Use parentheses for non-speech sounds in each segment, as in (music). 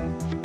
you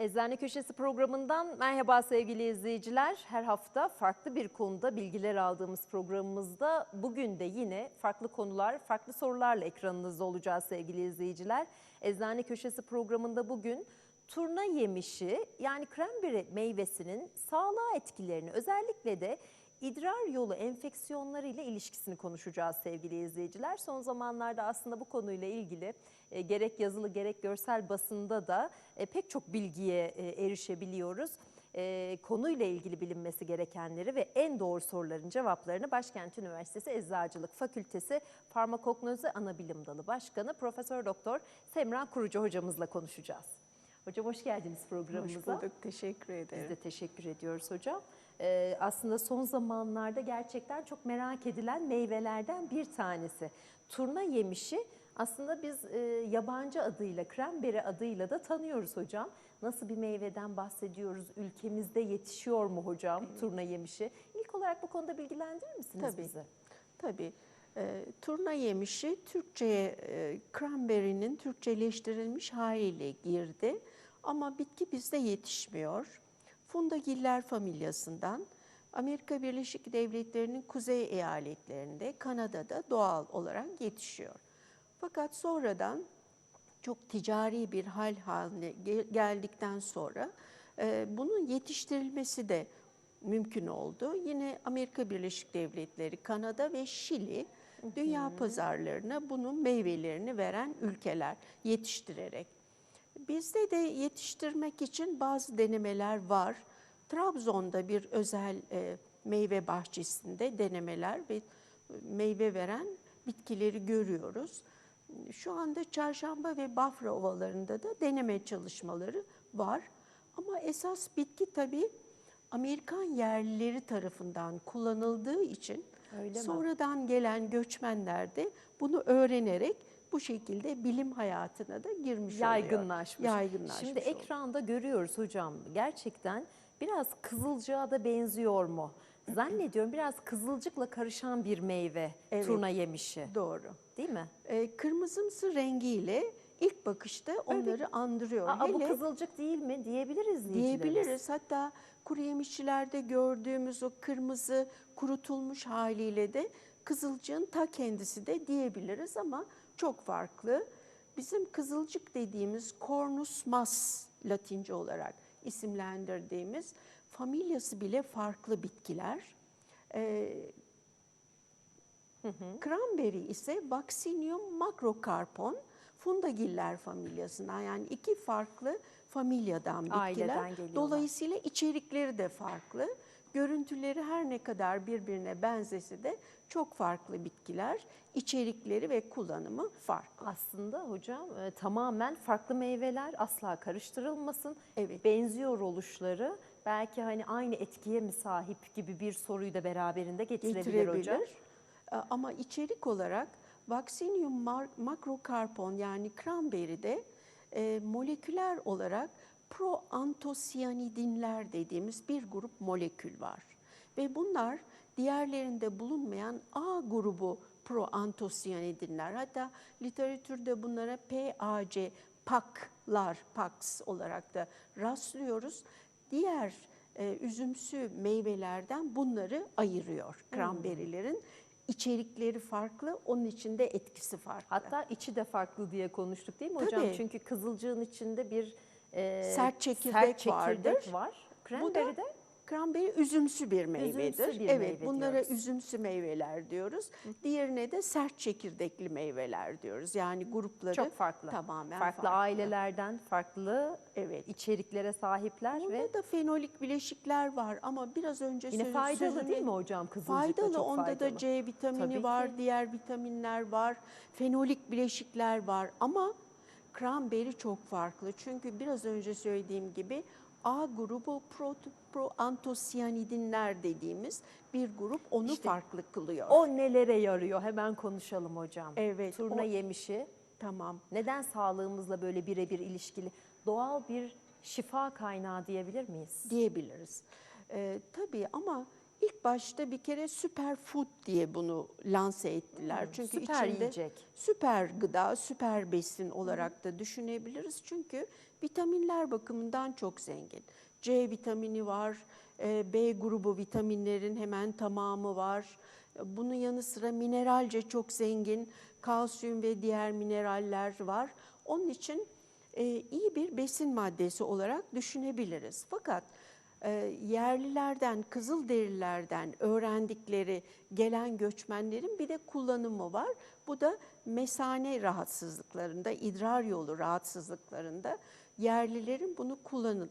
Eczane Köşesi programından merhaba sevgili izleyiciler. Her hafta farklı bir konuda bilgiler aldığımız programımızda bugün de yine farklı konular, farklı sorularla ekranınızda olacağız sevgili izleyiciler. Eczane Köşesi programında bugün turna yemişi yani kremberi meyvesinin sağlığa etkilerini özellikle de idrar yolu enfeksiyonları ile ilişkisini konuşacağız sevgili izleyiciler. Son zamanlarda aslında bu konuyla ilgili e, gerek yazılı gerek görsel basında da e, pek çok bilgiye e, erişebiliyoruz. E, konuyla ilgili bilinmesi gerekenleri ve en doğru soruların cevaplarını Başkent Üniversitesi Eczacılık Fakültesi Farmakognozi Anabilim Dalı Başkanı Profesör Doktor Semra Kurucu hocamızla konuşacağız. Hocam hoş geldiniz programımıza. Hoş bulduk, teşekkür ederim. Biz de teşekkür ediyoruz hocam. Ee, aslında son zamanlarda gerçekten çok merak edilen meyvelerden bir tanesi. Turna yemişi aslında biz e, yabancı adıyla, kremberi adıyla da tanıyoruz hocam. Nasıl bir meyveden bahsediyoruz? Ülkemizde yetişiyor mu hocam turna yemişi? İlk olarak bu konuda bilgilendirir misiniz Tabii. bizi? Tabii. E, turna yemişi Türkçe'ye e, Türkçeleştirilmiş haliyle girdi. Ama bitki bizde yetişmiyor. Fundagiller familyasından Amerika Birleşik Devletleri'nin kuzey eyaletlerinde, Kanada'da doğal olarak yetişiyor. Fakat sonradan çok ticari bir hal haline gel- geldikten sonra e, bunun yetiştirilmesi de mümkün oldu. Yine Amerika Birleşik Devletleri, Kanada ve Şili dünya pazarlarına bunun meyvelerini veren ülkeler yetiştirerek. Bizde de yetiştirmek için bazı denemeler var. Trabzon'da bir özel e, meyve bahçesinde denemeler ve meyve veren bitkileri görüyoruz. Şu anda Çarşamba ve Bafra ovalarında da deneme çalışmaları var. Ama esas bitki tabii Amerikan yerlileri tarafından kullanıldığı için Öyle mi? sonradan gelen göçmenler de bunu öğrenerek bu şekilde bilim hayatına da girmiş oluyor. Yaygınlaşmış. Yaygınlaşmış Şimdi oluyor. ekranda görüyoruz hocam. Gerçekten biraz kızılcığa da benziyor mu? Zannediyorum biraz kızılcıkla karışan bir meyve Evet. turna yemişi. Doğru. Değil mi? Ee, kırmızımsı rengiyle ilk bakışta onları andırıyor. Aa, bu Hele kızılcık değil mi diyebiliriz diyebiliriz. Hatta kuru yemişçilerde gördüğümüz o kırmızı kurutulmuş haliyle de kızılcığın ta kendisi de diyebiliriz ama çok farklı. Bizim kızılcık dediğimiz Cornus mas Latince olarak isimlendirdiğimiz familyası bile farklı bitkiler. Ee, Cranberry ise Vaccinium macrocarpon Fundagiller familyasından yani iki farklı familyadan bitkiler. Dolayısıyla içerikleri de farklı. Görüntüleri her ne kadar birbirine benzese de çok farklı bitkiler. İçerikleri ve kullanımı farklı. Aslında hocam e, tamamen farklı meyveler asla karıştırılmasın. Evet. Benziyor oluşları belki hani aynı etkiye mi sahip gibi bir soruyu da beraberinde getirebilir, hocam. E, Ama içerik olarak Vaccinium macrocarpon yani cranberry'de e, moleküler olarak proantosiyanidinler dediğimiz bir grup molekül var. Ve bunlar diğerlerinde bulunmayan A grubu proantosiyanidinler. Hatta literatürde bunlara PAC, PAK'lar, PAKS olarak da rastlıyoruz. Diğer e, üzümsü meyvelerden bunları ayırıyor cranberry'lerin. İçerikleri farklı, onun içinde etkisi farklı. Hatta içi de farklı diye konuştuk değil mi hocam? Tabii. Çünkü kızılcığın içinde bir e, Sert çekirdek sert çekirdek vardır. var. Bu da Cranberry'de cranberry üzümsü bir meyvedir. bir evet, meyve bunlara diyoruz. üzümsü meyveler diyoruz. Diğerine de sert çekirdekli meyveler diyoruz. Yani grupları çok farklı. Tamamen farklı, farklı. ailelerden farklı Evet. içeriklere sahipler Onda ve da fenolik bileşikler var ama biraz önce yine söz- faydalı sözünü- değil mi hocam kızılcık da Faydalı, çok onda faydalı. da C vitamini Tabii var, ki. diğer vitaminler var, fenolik bileşikler var ama cranberry çok farklı. Çünkü biraz önce söylediğim gibi A grubu pro, proantosiyanidinler dediğimiz bir grup onu İşte farklı kılıyor. O nelere yarıyor? Hemen konuşalım hocam. Evet, Turna o- yemişi Tamam. neden sağlığımızla böyle birebir ilişkili? Doğal bir şifa kaynağı diyebilir miyiz? diyebiliriz. Ee, tabii ama ilk başta bir kere superfood diye bunu lanse ettiler. Çünkü Hmm, süper içinde yiyecek. süper gıda, süper besin olarak da düşünebiliriz. Çünkü vitaminler bakımından çok zengin. C vitamini var, e, B grubu vitaminlerin hemen tamamı var. Bunun yanı sıra mineralce çok zengin, kalsiyum ve diğer mineraller var. Onun için e, iyi bir besin maddesi olarak düşünebiliriz. Fakat yerlilerden, Kızılderililerden öğrendikleri gelen göçmenlerin bir de kullanımı var. Bu da mesane rahatsızlıklarında, idrar yolu rahatsızlıklarında yerlilerin bunu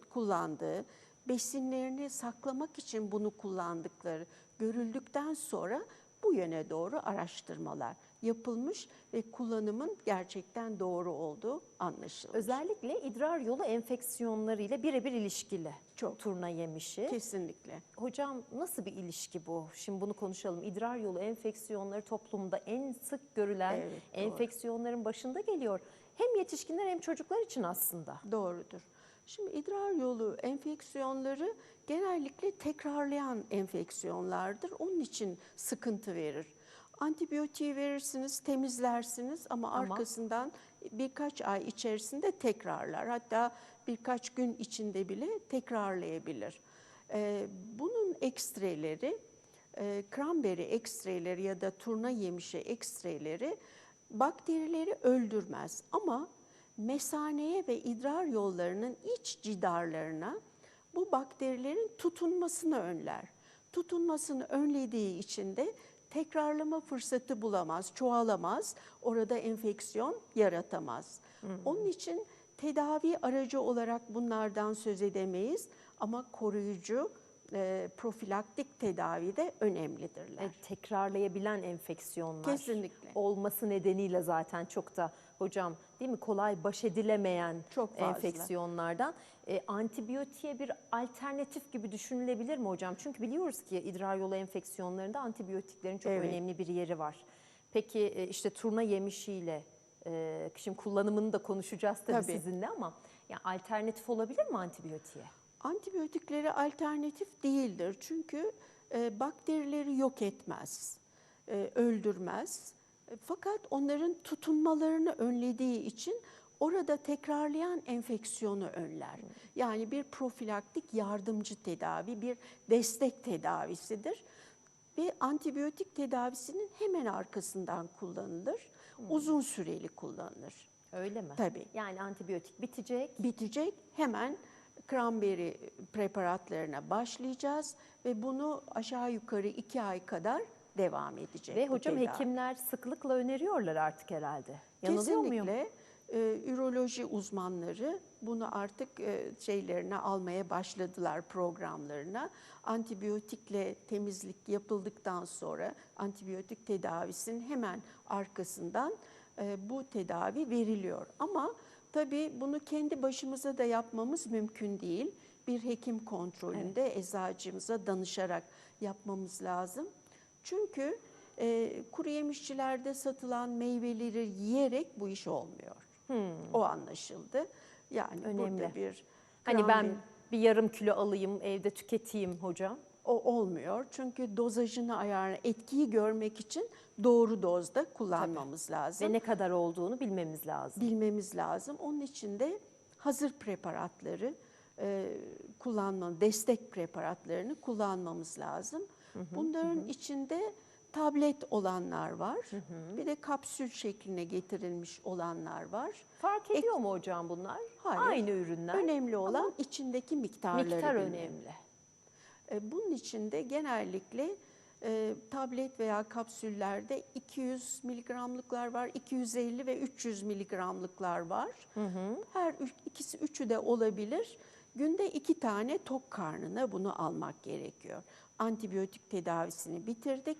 kullandığı, besinlerini saklamak için bunu kullandıkları görüldükten sonra bu yöne doğru araştırmalar yapılmış ve kullanımın gerçekten doğru olduğu anlaşılmış. Özellikle idrar yolu enfeksiyonları ile birebir ilişkili. Çok. Turna yemişi. Kesinlikle. Hocam nasıl bir ilişki bu? Şimdi bunu konuşalım. İdrar yolu enfeksiyonları toplumda en sık görülen Evet, doğru. enfeksiyonların başında geliyor. Hem yetişkinler hem çocuklar için aslında. Doğrudur. Şimdi idrar yolu enfeksiyonları genellikle tekrarlayan enfeksiyonlardır. Onun için sıkıntı verir. Antibiyotiği verirsiniz, temizlersiniz ama, Ama- arkasından birkaç ay içerisinde tekrarlar. Hatta birkaç gün içinde bile tekrarlayabilir. Ee, bunun ekstreleri, e, cranberry ekstreleri ya da turna yemişi ekstreleri bakterileri öldürmez ama mesaneye ve idrar yollarının iç cidarlarına bu bakterilerin tutunmasını önler. Tutunmasını önlediği için de tekrarlama fırsatı bulamaz, çoğalamaz, orada enfeksiyon yaratamaz. Onun için tedavi aracı olarak bunlardan söz edemeyiz ama koruyucu, e, profilaktik tedavi de önemlidirler. E, tekrarlayabilen enfeksiyonlar Kesinlikle. olması nedeniyle zaten çok da hocam değil mi kolay baş edilemeyen Çok fazla. enfeksiyonlardan e, antibiyotiğe bir alternatif gibi düşünülebilir mi hocam? Çünkü biliyoruz ki idrar yolu enfeksiyonlarında antibiyotiklerin çok Evet. önemli bir yeri var. Peki e, işte turna yemişiyle e, şimdi kullanımını da konuşacağız tabii, Tabii. sizinle ama ya alternatif olabilir mi antibiyotiğe? Antibiyotiklere alternatif değildir. Çünkü e, bakterileri yok etmez, e, öldürmez. E, fakat onların tutunmalarını önlediği için orada tekrarlayan enfeksiyonu önler. Yani bir profilaktik yardımcı tedavi, bir destek tedavisidir. Ve antibiyotik tedavisinin hemen arkasından kullanılır. Uzun süreli kullanılır. Öyle mi? Tabii. Yani antibiyotik bitecek. bitecek. Hemen cranberry preparatlarına başlayacağız ve bunu aşağı yukarı iki ay kadar devam edecek. Ve hocam tedavi. hekimler sıklıkla öneriyorlar artık herhalde. Yanılıyor muyum? Kesinlikle e, üroloji uzmanları bunu artık e, şeylerine almaya başladılar programlarına. Antibiyotikle temizlik yapıldıktan sonra antibiyotik tedavisinin hemen arkasından e, bu tedavi veriliyor. Ama tabii bunu kendi başımıza da yapmamız mümkün değil. Bir hekim kontrolünde eczacımıza danışarak yapmamız lazım. Çünkü e, kuru yemişçilerde satılan meyveleri yiyerek bu iş olmuyor. O anlaşıldı. Yani Hmm. Önemli. burada bir Hani ben bir- bir yarım kilo alayım evde tüketeyim hocam. o olmuyor. Çünkü dozajını ayarla, etkiyi görmek için doğru dozda kullanmamız lazım. Ve ne kadar olduğunu bilmemiz lazım. bilmemiz lazım. Onun için de hazır preparatları e, kullanma, destek preparatlarını kullanmamız lazım. Bunların içinde tablet olanlar var. Bir de kapsül şekline getirilmiş olanlar var. Fark ediyor mu hocam bunlar? Hayır. Aynı ürünler. Önemli olan içindeki miktarları miktar bilmek. önemli. E, Bunun için de genellikle e, tablet veya kapsüllerde 200 miligramlıklar var, 250 ve 300 miligramlıklar var. Her üç, ikisi üçü de olabilir. Günde iki tane tok karnına bunu almak gerekiyor. Antibiyotik tedavisini bitirdik.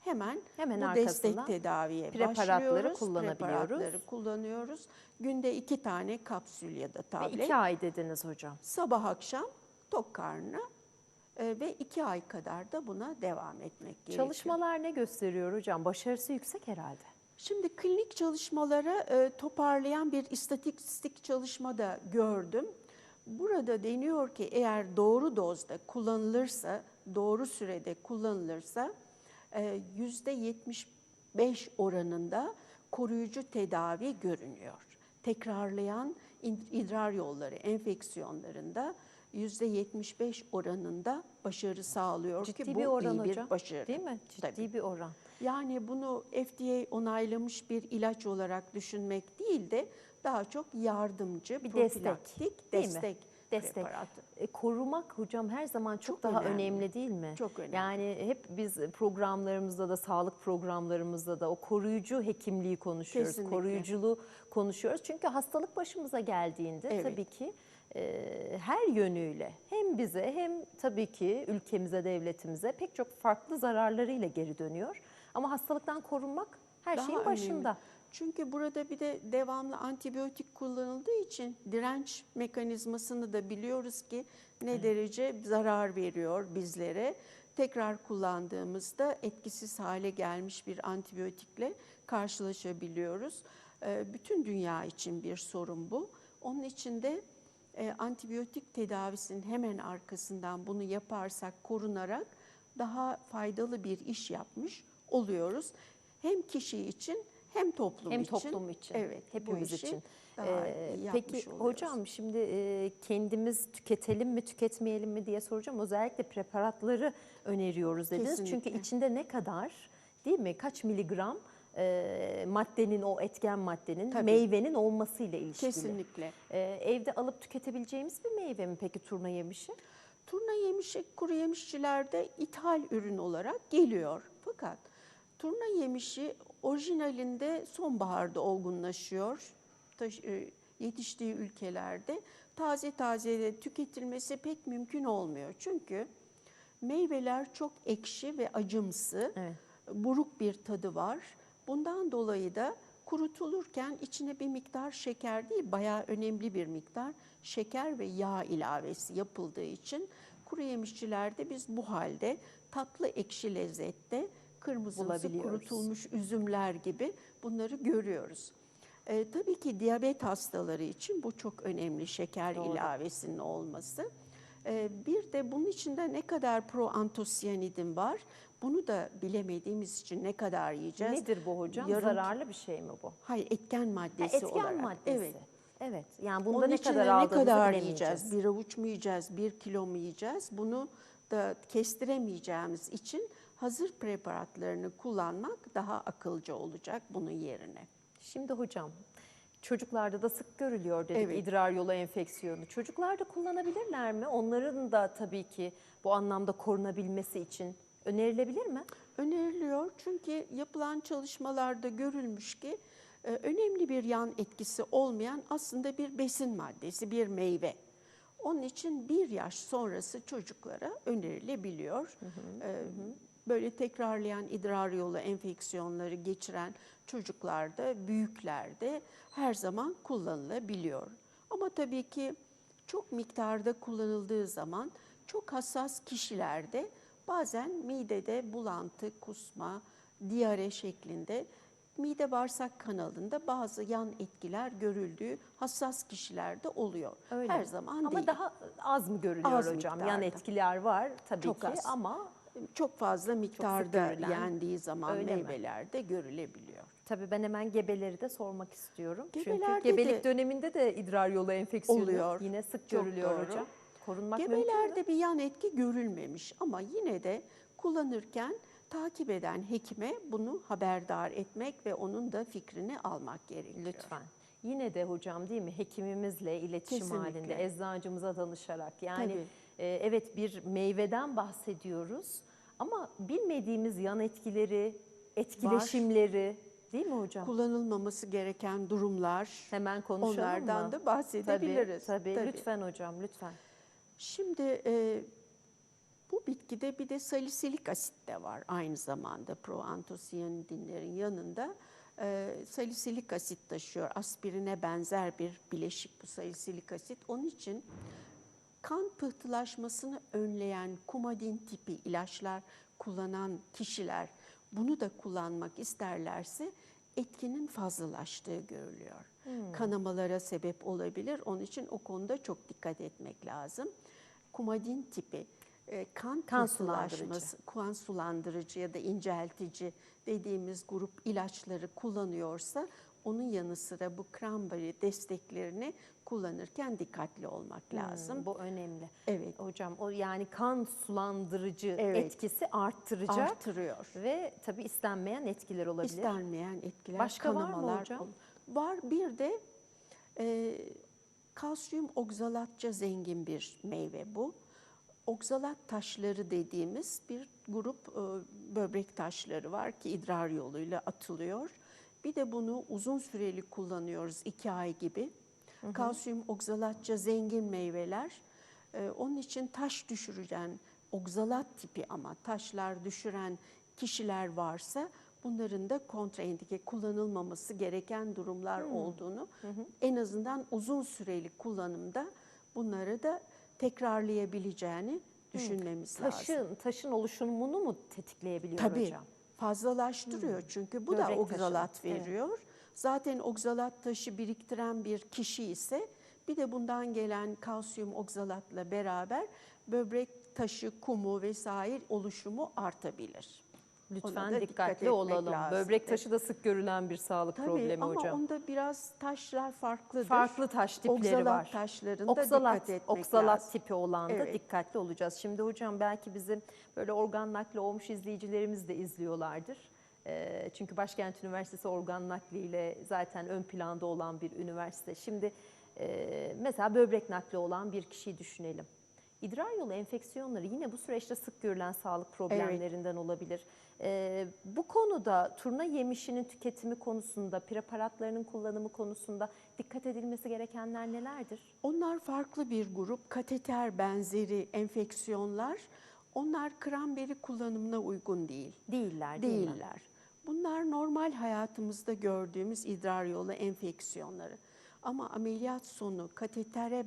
Hemen, Hemen bu destek tedaviye preparatları başlıyoruz. kullanabiliyoruz. Preparatları kullanıyoruz. Günde iki tane kapsül ya da Ve tablet. iki ay dediniz hocam. Sabah akşam tok karnına e, ve iki ay kadar da buna devam etmek gerekiyor. Çalışmalar ne gösteriyor hocam? Başarısı yüksek herhalde. Şimdi klinik çalışmalara e, toparlayan bir istatistik çalışma da gördüm. Burada deniyor ki eğer doğru dozda kullanılırsa, doğru sürede kullanılırsa e, yüzde 75 oranında koruyucu tedavi görünüyor. Tekrarlayan idrar yolları enfeksiyonlarında yüzde 75 oranında başarı sağlıyor Ciddi ki bu bir oran iyi hocam. bir başarı. Değil mi? Ciddi Tabii. bir oran. Yani bunu FDA onaylamış bir ilaç olarak düşünmek değil de daha çok yardımcı, Bir destek, profilaktik değil mi? destek, Destek. preparatı. E, korumak hocam her zaman çok, Çok daha önemli. önemli. değil mi? Çok önemli. Yani hep biz programlarımızda da sağlık programlarımızda da o koruyucu hekimliği konuşuyoruz. Kesinlikle. Koruyuculuğu konuşuyoruz. Çünkü hastalık başımıza geldiğinde Evet. tabii ki e, her yönüyle hem bize hem tabii ki ülkemize, devletimize pek çok farklı zararlarıyla geri dönüyor. Ama hastalıktan korunmak her Daha şeyin önemli. Çünkü burada bir de devamlı antibiyotik kullanıldığı için direnç mekanizmasını da biliyoruz ki ne derece zarar veriyor bizlere. Tekrar kullandığımızda etkisiz hale gelmiş bir antibiyotikle karşılaşabiliyoruz. Ee, Bütün dünya için bir sorun bu. Onun için de e, antibiyotik tedavisinin hemen arkasından bunu yaparsak korunarak daha faydalı bir iş yapmış oluyoruz. Hem kişi için hem toplum Hem için. toplum için, evet, hepimiz için. Ee, Peki oluyoruz. hocam şimdi e, kendimiz tüketelim mi tüketmeyelim mi diye soracağım. Özellikle preparatları öneriyoruz dediniz. Çünkü Kesinlikle. içinde ne kadar değil mi kaç miligram e, maddenin o etken maddenin Tabii. meyvenin olmasıyla ilişkili. Kesinlikle. E, evde alıp tüketebileceğimiz bir meyve mi peki turna yemişi? Turna yemişi kuru yemişçilerde ithal ürün olarak geliyor. Fakat turna yemişi orijinalinde sonbaharda olgunlaşıyor. Taş- e, yetiştiği ülkelerde taze taze tüketilmesi pek mümkün olmuyor. Çünkü meyveler çok ekşi ve acımsı. Evet. buruk bir tadı var. Bundan dolayı da kurutulurken içine bir miktar şeker değil, bayağı önemli bir miktar şeker ve yağ ilavesi yapıldığı için kuru yemişçilerde biz bu halde tatlı ekşi lezzette kırmızımsı Bulabiliyoruz. kurutulmuş üzümler gibi bunları görüyoruz. Ee, tabii ki diyabet hastaları için bu çok önemli şeker Doğru. ilavesinin olması. Ee, bir de bunun içinde ne kadar proantosiyanidin var bunu da bilemediğimiz için ne kadar yiyeceğiz? Nedir bu hocam? Yarım- Zararlı bir şey mi bu? Hayır etken Ha, maddesi etken olarak. maddesi. Evet. Evet. Yani bunda Onun ne kadar ne kadar yiyeceğiz? Bir avuç mu yiyeceğiz, bir kilo mu yiyeceğiz? Bunu da kestiremeyeceğimiz için hazır preparatlarını kullanmak daha akılcı olacak bunun yerine. Şimdi hocam çocuklarda da sık görülüyor dedik Evet. idrar yolu enfeksiyonu. Çocuklar da kullanabilirler mi? Onların da tabii ki bu anlamda korunabilmesi için önerilebilir mi? Öneriliyor çünkü yapılan çalışmalarda görülmüş ki e, önemli bir yan etkisi olmayan aslında bir besin maddesi, bir meyve. Onun için bir yaş sonrası çocuklara önerilebiliyor. E, Böyle tekrarlayan idrar yolu enfeksiyonları geçiren çocuklarda, büyüklerde her zaman kullanılabiliyor. Ama tabii ki çok miktarda kullanıldığı zaman çok hassas kişilerde bazen midede bulantı, kusma, diyare şeklinde mide bağırsak kanalında bazı yan etkiler görüldüğü hassas kişilerde oluyor. Öyle Her zaman Ama değil. daha az mı görülüyor Az hocam? Yan miktarda. etkiler var tabii Çok ki az. ama çok fazla miktarda görülen, yendiği zaman öyle mi? meyvelerde görülebiliyor. tabii ben hemen gebeleri de sormak istiyorum. Gebelerde Çünkü gebelik de döneminde de idrar yolu enfeksiyonu Oluyor. yine sık Çok görülüyor doğru. hocam. Korunmak? Gebelerde bir yan etki görülmemiş ama yine de kullanırken takip eden hekime bunu haberdar etmek ve onun da fikrini almak gerekiyor. Lütfen. Yine de hocam değil mi hekimimizle iletişim Kesinlikle. halinde eczacımıza danışarak yani Tabii. e, evet bir meyveden bahsediyoruz ama bilmediğimiz yan etkileri, etkileşimleri değil mi hocam? Kullanılmaması gereken durumlar Hemen konuşalım onlardan mı? da bahsedebiliriz. Tabii, tabii. Tabii. Lütfen hocam lütfen. Şimdi e, bu bitkide bir de salisilik asit de var aynı zamanda proantosiyanidinlerin yanında. E, salisilik asit taşıyor. Aspirine benzer bir bileşik bu salisilik asit. Onun için kan pıhtılaşmasını önleyen kumadin tipi ilaçlar kullanan kişiler bunu da kullanmak isterlerse etkinin fazlalaştığı görülüyor. Kanamalara sebep olabilir. Onun için o konuda çok dikkat etmek lazım. Kumadin tipi e, kan, Kan pıhtılaşması, kan sulandırıcı ya da inceltici dediğimiz grup ilaçları kullanıyorsa onun yanı sıra bu cranberry desteklerini kullanırken dikkatli olmak lazım. Hmm, bu önemli. Evet. Hocam o yani kan sulandırıcı Evet. etkisi arttıracak Artırıyor. ve tabii istenmeyen etkiler olabilir. İstenmeyen etkiler, Başka var mı kanamalar. hocam? Var bir de e, kalsiyum oksalatça zengin bir meyve bu. Oksalat taşları dediğimiz bir grup e, böbrek taşları var ki idrar yoluyla atılıyor. Bir de bunu uzun süreli kullanıyoruz iki ay gibi. Kalsiyum oksalatça zengin meyveler. E, onun için taş düşüren oksalat tipi ama taşlar düşüren kişiler varsa bunların da kontraindike kullanılmaması gereken durumlar olduğunu en azından uzun süreli kullanımda bunları da tekrarlayabileceğini düşünmemiz lazım. Taşın, taşın oluşumunu mu tetikleyebiliyor Tabii hocam? Fazlalaştırıyor çünkü bu da Böbrek taşı, oksalat evet. veriyor. Zaten oksalat taşı biriktiren bir kişi ise bir de bundan gelen kalsiyum oksalatla beraber böbrek taşı, kumu vesaire oluşumu artabilir. Lütfen dikkatli dikkat olalım. lazım. Böbrek taşı da sık görülen bir sağlık Tabii problemi ama hocam. onda biraz taşlar farklıdır. Farklı taş tipleri oksalat var. taşlarında Oksalat, dikkat etmek oksalat lazım. tipi olan da Evet. dikkatli olacağız. Şimdi hocam belki bizim böyle organ nakli olmuş izleyicilerimiz de izliyorlardır. Ee, çünkü Başkent Üniversitesi organ nakliyle zaten ön planda olan bir üniversite. Şimdi e, mesela böbrek nakli olan bir kişiyi düşünelim. İdrar yolu enfeksiyonları yine bu süreçte sık görülen sağlık problemlerinden olabilir. Ee, bu konuda turna yemişinin tüketimi konusunda, preparatlarının kullanımı konusunda dikkat edilmesi gerekenler nelerdir? Onlar farklı bir grup. Kateter benzeri enfeksiyonlar. Onlar kramberi kullanımına uygun değil. Değiller değil? Değiller. Bunlar normal hayatımızda gördüğümüz idrar yolu enfeksiyonları. Ama ameliyat sonu katetere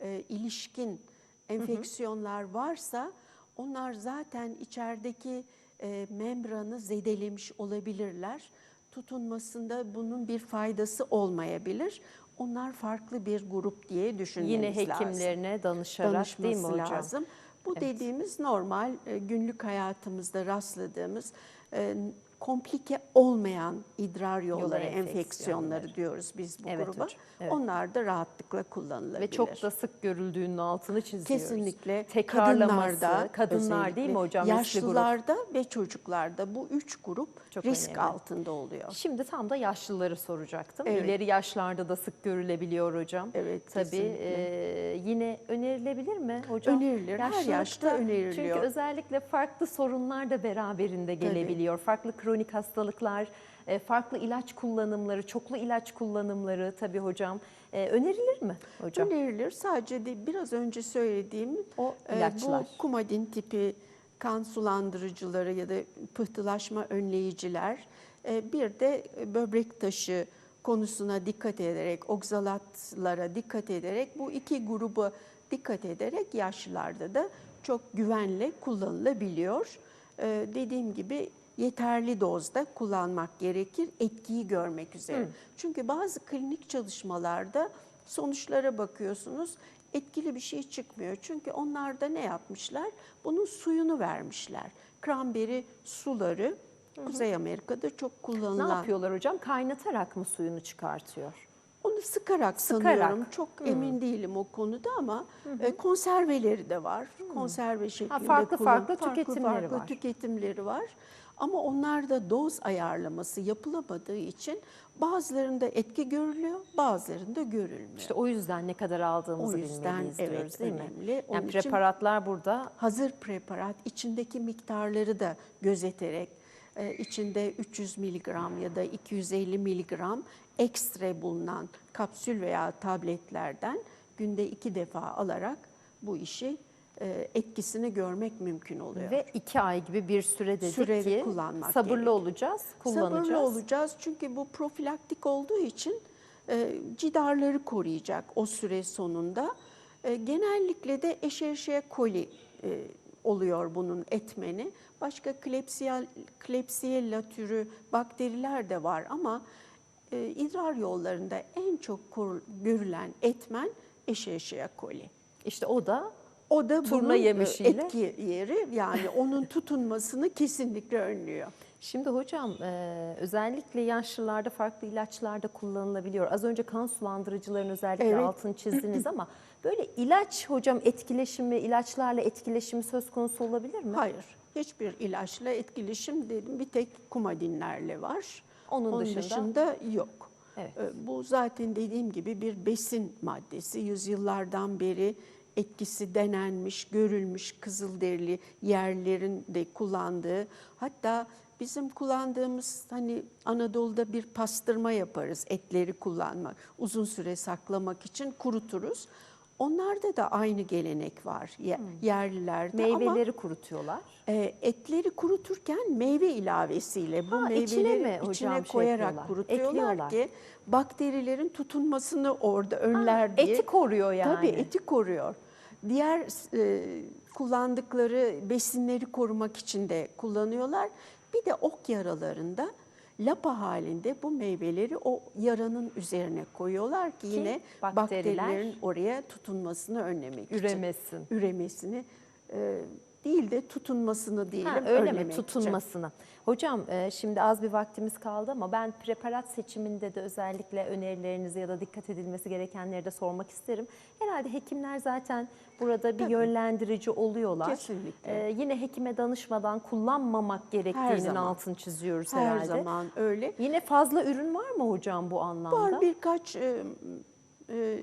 e, ilişkin enfeksiyonlar varsa onlar zaten içerideki e, membranı zedelemiş olabilirler. Tutunmasında bunun bir faydası olmayabilir. Onlar farklı bir grup diye düşünmemiz Yine lazım hekimlerine danışarak danışması değil mi hocam? lazım. Bu Evet. dediğimiz normal e, günlük hayatımızda rastladığımız e, komplike olmayan idrar yolları enfeksiyonları. enfeksiyonları diyoruz biz bu Evet gruba. hocam, evet. Onlar da rahatlıkla kullanılabilir. Ve çok da sık görüldüğünün altını çiziyoruz. Kesinlikle Tekrarlaması, kadınlarda, kadınlar değil mi hocam? Yaşlılarda ve çocuklarda bu üç grup Çok risk önemli. altında oluyor. Şimdi tam da yaşlıları soracaktım. Evet. İleri yaşlarda da sık görülebiliyor hocam. Evet, Tabii kesinlikle. e, yine önerilebilir mi hocam? Önerilir, her yaşta öneriliyor. Çünkü özellikle farklı sorunlar da beraberinde gelebiliyor. Farklı kronik hastalıklar, e, farklı ilaç kullanımları, çoklu ilaç kullanımları tabii hocam. E, önerilir mi hocam? Önerilir. Sadece de biraz önce söylediğim O e, ilaçlar. bu kumadin tipi kan sulandırıcıları ya da pıhtılaşma önleyiciler bir de böbrek taşı konusuna dikkat ederek, oksalatlara dikkat ederek bu iki gruba dikkat ederek yaşlılarda da çok güvenle kullanılabiliyor. E, Dediğim gibi yeterli dozda kullanmak gerekir etkiyi görmek üzere. Çünkü bazı klinik çalışmalarda sonuçlara bakıyorsunuz etkili bir şey çıkmıyor. Çünkü onlar da ne yapmışlar? Bunun suyunu vermişler. Cranberry suları Kuzey Amerika'da çok Ne kullanılan. yapıyorlar hocam? Kaynatarak mı suyunu çıkartıyor? Onu sıkarak, Sıkarak. sanıyorum. Çok emin değilim o konuda ama e, konserveleri de var. Konserve şeklinde farklı kullan- farklı tüketimleri farklı var. tüketimleri var. Ama onlarda doz ayarlaması yapılamadığı için bazılarında etki görülüyor, bazılarında görülmüyor. İşte o yüzden ne kadar aldığımızı O yüzden, bilmeliyiz diyoruz evet, değil mi? önemli. Onun Yani preparatlar burada hazır preparat içindeki miktarları da gözeterek e, içinde 300 miligram ya da 250 miligram ekstra bulunan kapsül veya tabletlerden günde iki defa alarak bu işi etkisini görmek mümkün oluyor. ve iki ay gibi bir süre dedik Süreli ki kullanmak sabırlı gerekiyor. olacağız, kullanacağız. Sabırlı olacağız çünkü bu profilaktik olduğu için e, cidarları koruyacak o süre sonunda. E, genellikle de Escherichia coli e, oluyor bunun etmeni. Başka Klebsiella, türü bakteriler de var ama e, idrar yollarında en çok görülen etmen Escherichia coli. İşte o da O da Turna bunun e, yemişiyle. etki yeri yani onun tutunmasını kesinlikle önlüyor. Şimdi hocam e, özellikle yaşlılarda farklı ilaçlar da kullanılabiliyor. Az önce kan sulandırıcıların özellikle Evet. altını çizdiniz (clears throat) ama böyle ilaç hocam etkileşimi, ilaçlarla etkileşimi söz konusu olabilir mi? Hayır, hiçbir ilaçla etkileşim dedim bir tek kumadinlerle var. Onun dışında? dışında yok. Evet. Ee, Bu zaten dediğim gibi bir besin maddesi. Yüzyıllardan beri etkisi denenmiş, görülmüş Kızılderili yerlerin de kullandığı. Hatta bizim kullandığımız hani Anadolu'da bir pastırma yaparız etleri kullanmak, uzun süre saklamak için kuruturuz. Onlarda da aynı gelenek var ye- yerlilerde ama Meyveleri kurutuyorlar. e, etleri kuruturken meyve ilavesiyle bu Ha, içine meyveleri mi hocam içine şey koyarak yapıyorlar, kurutuyorlar ekliyorlar? ki bakterilerin tutunmasını orada önler diye. Eti koruyor yani. Tabii eti koruyor. Diğer e, kullandıkları besinleri korumak için de kullanıyorlar. Bir de ok yaralarında lapa halinde bu meyveleri o yaranın üzerine koyuyorlar ki yine bakteriler- bakterilerin oraya tutunmasını önlemek için. Üremesin. üremesini e, değil de tutunmasını diyelim Ha, öyle mi önlemek için. tutunmasını? Hocam e, şimdi az bir vaktimiz kaldı ama ben preparat seçiminde de özellikle önerilerinizi ya da dikkat edilmesi gerekenleri de sormak isterim. Herhalde hekimler zaten burada bir Tabii. yönlendirici oluyorlar. Kesinlikle. E, yine hekime danışmadan kullanmamak gerektiğinin altını çiziyoruz Her herhalde. zaman öyle. Yine fazla ürün var mı hocam bu anlamda? Var birkaç e, e,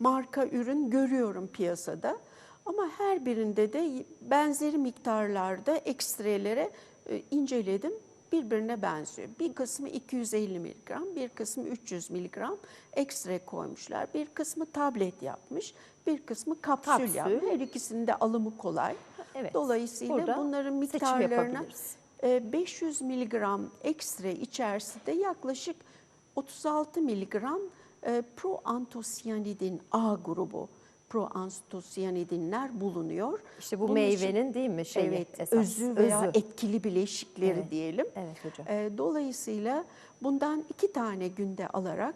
marka ürün görüyorum piyasada. Ama her birinde de benzeri miktarlarda ekstrelere e, inceledim. Birbirine benziyor. Bir kısmı 250 miligram, bir kısmı 300 miligram ekstre koymuşlar. Bir kısmı tablet yapmış, bir kısmı kapsül, Kapsül. yapmış. Her ikisinin de alımı kolay. Evet. Dolayısıyla Burada bunların miktarlarına yapabiliriz. e, 500 miligram ekstra içerisinde yaklaşık 36 miligram e, proantosiyanidin A grubu proantosiyanidinler bulunuyor. İşte bu Bunun için- meyvenin değil mi şeyi? evet, esas? özü veya Özü. etkili bileşikleri Evet. diyelim. Evet hocam. E, dolayısıyla bundan iki tane günde alarak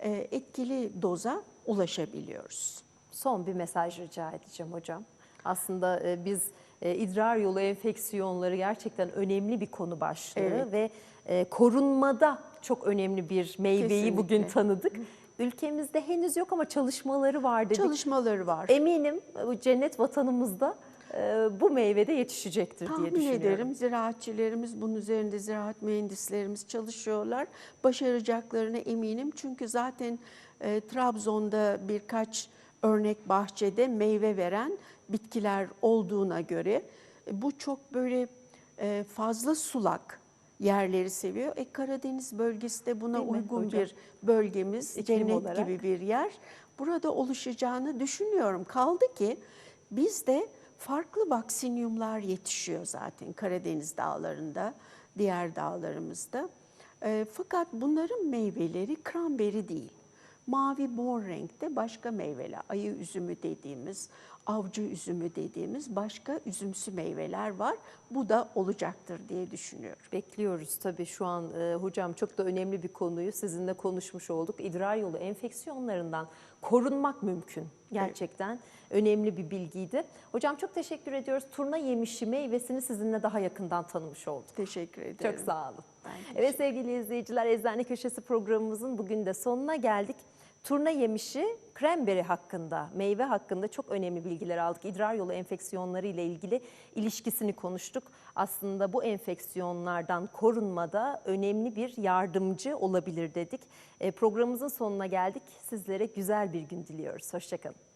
e, etkili doza ulaşabiliyoruz. Son bir mesaj rica edeceğim hocam. Aslında e, biz e, idrar yolu enfeksiyonları gerçekten önemli bir konu başlığı Evet. ve e, korunmada çok önemli bir meyveyi Kesinlikle. bugün tanıdık. Ülkemizde henüz yok ama çalışmaları var dedik. Çalışmaları var. Eminim cennet vatanımızda e, bu meyvede yetişecektir diye Tahmin düşünüyorum. ederim ziraatçilerimiz bunun üzerinde ziraat mühendislerimiz çalışıyorlar. Başaracaklarına eminim. Çünkü zaten e, Trabzon'da birkaç örnek bahçede meyve veren bitkiler olduğuna göre e, bu çok böyle e, fazla sulak yerleri seviyor. E, Karadeniz bölgesi de buna Değil uygun hocam? bir bölgemiz, İklim cennet olarak. gibi bir yer. Burada oluşacağını düşünüyorum. Kaldı ki bizde farklı vaksinyumlar yetişiyor zaten Karadeniz dağlarında, diğer dağlarımızda. E, fakat bunların meyveleri kranberi değil. Mavi mor renkte başka meyveler, ayı üzümü dediğimiz, avcı üzümü dediğimiz başka üzümsü meyveler var. Bu da olacaktır diye düşünüyorum. Bekliyoruz tabii şu an e, hocam çok da önemli bir konuyu sizinle konuşmuş olduk. İdrar yolu enfeksiyonlarından korunmak mümkün. Gerçekten önemli bir bilgiydi. Hocam çok teşekkür ediyoruz. Turna yemişi meyvesini sizinle daha yakından tanımış olduk. Teşekkür ederim. Çok sağ olun. Evet sevgili izleyiciler Eczane Köşesi programımızın bugün de sonuna geldik. Turna yemişi kremberi hakkında, meyve hakkında çok önemli bilgiler aldık. İdrar yolu enfeksiyonları ile ilgili ilişkisini konuştuk. Aslında bu enfeksiyonlardan korunmada önemli bir yardımcı olabilir dedik. E, Programımızın sonuna geldik. Sizlere güzel bir gün diliyoruz. Hoşçakalın.